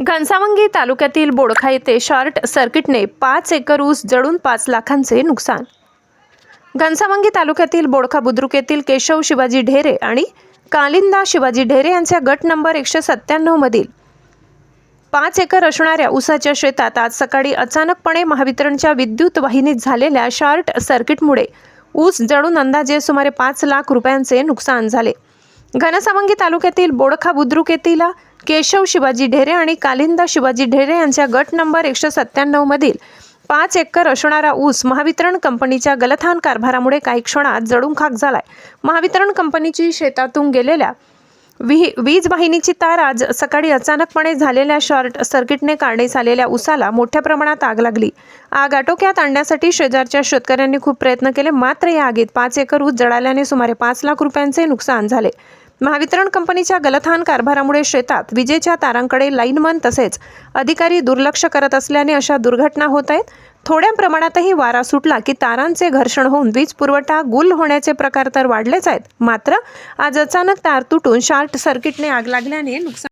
घनसावंगी तालुक्यातील बोडखा येथे शॉर्ट सर्किटने पाच एकर ऊस जळून पाच लाखांचे नुकसान. घनसावंगी तालुक्यातील बोडखा बुद्रुक येथील केशव शिवाजी ढेरे आणि कालिंदा शिवाजी ढेरे यांच्या गट नंबर एकशे सत्त्याण्णवमधील पाच एकर असणाऱ्या ऊसाच्या शेतात आज सकाळी अचानकपणे महावितरणच्या विद्युत वाहिनीत झालेल्या शॉर्ट सर्किटमुळे ऊस जळून अंदाजे सुमारे पाच लाख रुपयांचे नुकसान झाले. घनसावंगी तालुक्यातील बोडखा बुद्रुक येथील केशव शिवाजी ढेरे आणि कालिंदा शिवाजी ढेरे यांच्या गट नंबर एकशे सत्त्याण्णवमधील पाच एकर असणारा ऊस महावितरण कंपनीच्या गलथान कारभारामुळे काही क्षणात जळून खाक झालाय. महावितरण कंपनीची शेतातून गेलेल्या विही वीज वाहिनीची तार आज सकाळी अचानकपणे झालेल्या शॉर्ट सर्किटने काढण्यास आलेल्या उसाला मोठ्या प्रमाणात आग लागली. आग आटोक्यात आणण्यासाठी शेजारच्या शेतकऱ्यांनी खूप प्रयत्न केले मात्र या आगीत पाच एकर ऊस जळाल्याने सुमारे पाच लाख रुपयांचे नुकसान झाले. महावितरण कंपनीच्या गलथान कारभारामुळे शेतात विजेच्या तारांकडे लाईनमन तसेच अधिकारी दुर्लक्ष करत असल्याने अशा दुर्घटना होत आहेत. थोड्या प्रमाणातही वारा सुटला की तारांचे घर्षण होऊन वीज पुरवठा गुल होण्याचे प्रकार तर वाढलेच आहेत. मात्र आज अचानक तार तुटून शॉर्ट सर्किटने आग लागल्याने नुकसान